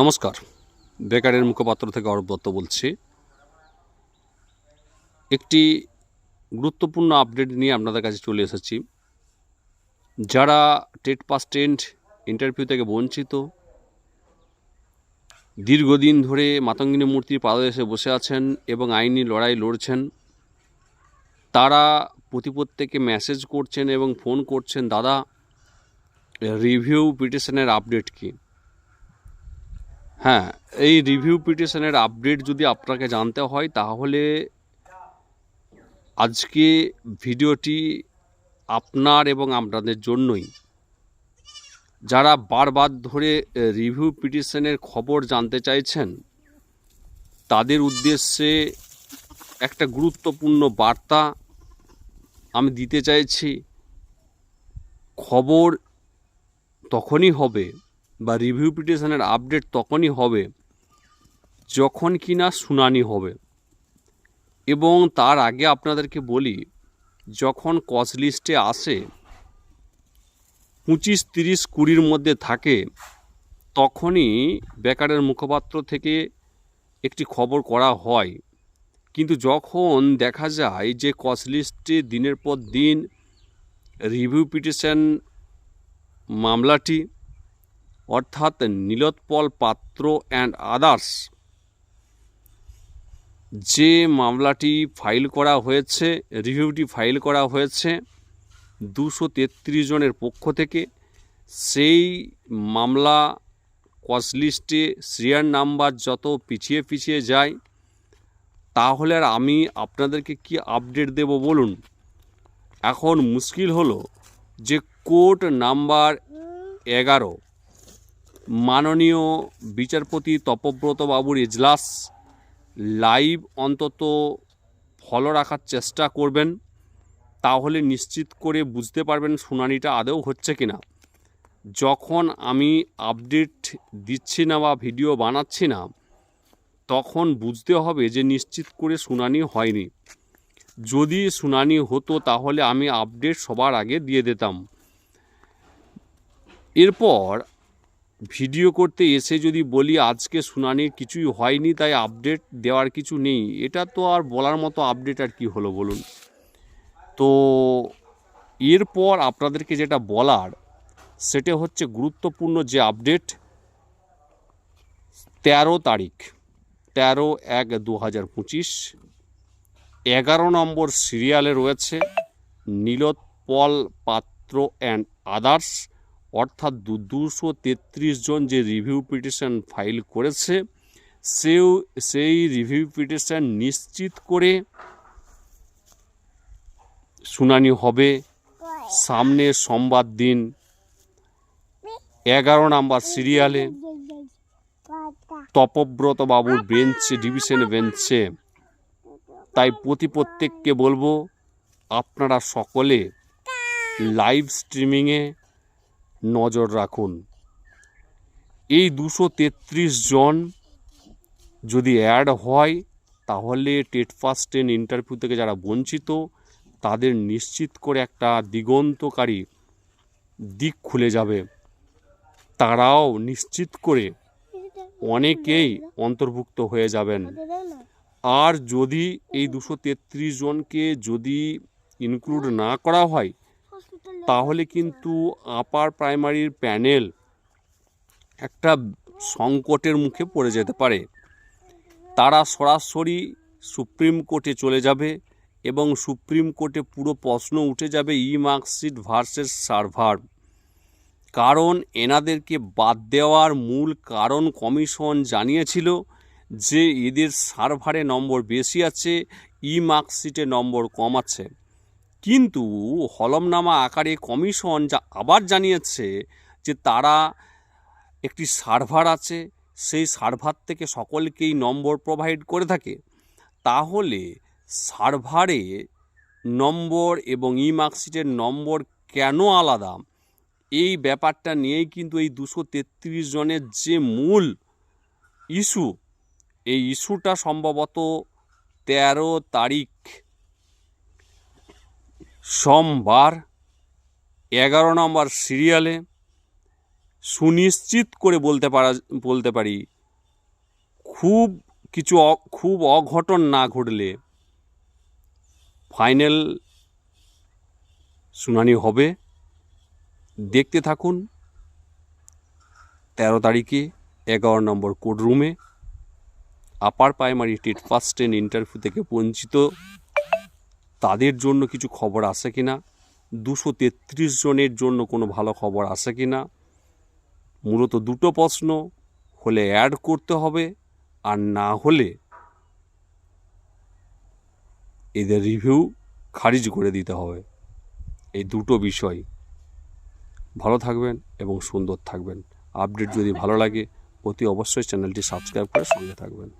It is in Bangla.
নমস্কার। বেকারের মুখপাত্র থেকে অরূপ দত্ত বলছি। একটি গুরুত্বপূর্ণ আপডেট নিয়ে আপনাদের কাছে চলে এসেছি। যারা টেট পাস টেন্ট ইন্টারভিউ থেকে বঞ্চিত, দীর্ঘদিন ধরে মাতঙ্গিনী মূর্তির পাদদেশে বসে আছেন এবং আইনি লড়াই লড়ছেন, তারা প্রতি প্রত্যেকে মেসেজ করছেন এবং ফোন করছেন, দাদা রিভিউ পিটিশনের আপডেট কী? হ্যাঁ এই রিভিউ পিটিশনের আপডেট যদি আপনাকে জানতে হয়, তাহলে আজকে ভিডিওটি আপনার এবং আপনাদের জন্যই। যারা বারবার ধরে রিভিউ পিটিশনের খবর জানতে চাইছেন, তাদের উদ্দেশ্যে একটা গুরুত্বপূর্ণ বার্তা আমি দিতে চাইছি। খবর তখনই হবে বা রিভিউ পিটিশনের আপডেট তখনই হবে যখন কিনা শুনানি হবে। এবং তার আগে আপনাদেরকে বলি, যখন কস লিস্টে আসে, পঁচিশ, তিরিশ, কুড়ির মধ্যে থাকে, তখনই বেকারের মুখপাত্র থেকে একটি খবর করা হয়। কিন্তু যখন দেখা যায় যে কস লিস্টে দিনের পর দিন রিভিউ পিটিশন মামলাটি অর্থাৎ নীলোৎপল পাত্র অ্যান্ড আদার্স যে মামলাটি ফাইল করা হয়েছে, রিভিউটি ফাইল করা হয়েছে দুশো জনের পক্ষ থেকে, সেই মামলা কসলিস্টে সিরিয়াল নাম্বার যত পিছিয়ে পিছিয়ে যায়, তাহলে আর আমি আপনাদেরকে কি আপডেট দেব বলুন? এখন মুশকিল হলো যে কোর্ট নাম্বার এগারো মাননীয় বিচারপতি তপব্রত বাবুর ইজলাস লাইভ অন্তত ফলো রাখার চেষ্টা করবেন, তাহলে নিশ্চিত করে বুঝতে পারবেন শুনানিটা আদৌ হচ্ছে কিনা। যখন আমি আপডেট দিচ্ছি না বা ভিডিও বানাচ্ছি না, তখন বুঝতে হবে যে নিশ্চিত করে শুনানি হয়নি। যদি শুনানি হতো, তাহলে আমি আপডেট সবার আগে দিয়ে দিতাম। এরপর ভিডিও করতে এসে যদি বলি আজকে শুনানির কিছুই হয়নি, তাই আপডেট দেওয়ার কিছু নেই। এটা তো আর বলার মতো আপডেট আর কি হলো বলুন? তো এরপর আপনাদেরকে যেটা বলার, সেটা হচ্ছে গুরুত্বপূর্ণ যে আপডেট তেরো তারিখ, তেরো এক দু হাজার পঁচিশ, এগারো নম্বর সিরিয়ালে রয়েছে নীলোৎপল পাত্র অ্যান্ড আদার্স অর্থাৎ দুশো তেত্রিশ জন যে রিভিউ পিটিশন ফাইল করেছে, সেও সেই রিভিউ পিটিশন নিশ্চিত করে শুনানি হবে সামনে সোমবার দিন এগারো নাম্বার সিরিয়ালে তপব্রত বাবুর বেঞ্চে ডিভিশন বেঞ্চে তাই প্রতি প্রত্যেককে বলব, আপনারা সকলে লাইভ স্ট্রিমিংয়ে নজর রাখুন। এই দুশো তেত্রিশ জন যদি অ্যাড হয়, তাহলে টেট পাস টেন ইন্টারভিউ থেকে যারা বঞ্চিত, তাদের নিশ্চিত করে একটা দিগন্তকারী দিক খুলে যাবে। তারাও নিশ্চিত করে অনেকেই অন্তর্ভুক্ত হয়ে যাবেন। আর যদি এই দুশো জনকে যদি ইনক্লুড না করা হয় তাহলে কিন্তু আপার প্রাইমারির প্যানেল একটা সংকটের মুখে পড়ে যেতে পারে। তারা সরাসরি সুপ্রিম কোর্টে চলে যাবে এবং সুপ্রিম কোর্টে পুরো প্রশ্ন উঠে যাবে ই মার্কশিট ভার্সেস সার্ভার। কারণ এনাদেরকে বাদ দেওয়ার মূল কারণ কমিশন জানিয়েছিল যে এদের সার্ভারে নম্বর বেশি আছে, ই মার্কশিটে নম্বর কম আছে। কিন্তু হলমনামা আকারে কমিশন যা আবার জানিয়েছে যে তারা একটি সার্ভার আছে, সেই সার্ভার থেকে সকলকেই নম্বর প্রোভাইড করে থাকে। তাহলে সার্ভারে নম্বর এবং ই মার্কশিটের নম্বর কেন আলাদা? এই ব্যাপারটা নিয়েই কিন্তু এই দুশো তেত্রিশ জনের যে মূল ইস্যু, এই ইস্যুটা সম্ভবত তেরো তারিখ সোমবার, এগারো নম্বর সিরিয়ালে সুনিশ্চিত করে বলতে পারা, বলতে পারি, খুব কিছু খুব অঘটন না ঘটলে ফাইনাল শুনানি হবে। দেখতে থাকুন, তেরো তারিখে এগারো নম্বর কোর্ট রুমে upper primary TET first ten interview থেকে বঞ্চিত তাদের জন্য কিছু খবর আছে কি না দুশো তেত্রিশ জনের জন্য কোনো ভালো খবর আছে কি না মূলত দুটো প্রশ্ন, হলে অ্যাড করতে হবে আর না হলে এদের রিভিউ খারিজ করে দিতে হবে। এই দুটো বিষয়। ভালো থাকবেন এবং সুন্দর থাকবেন। আপডেট যদি ভালো লাগে, অতি অবশ্যই চ্যানেলটি সাবস্ক্রাইব করে সঙ্গে থাকবেন।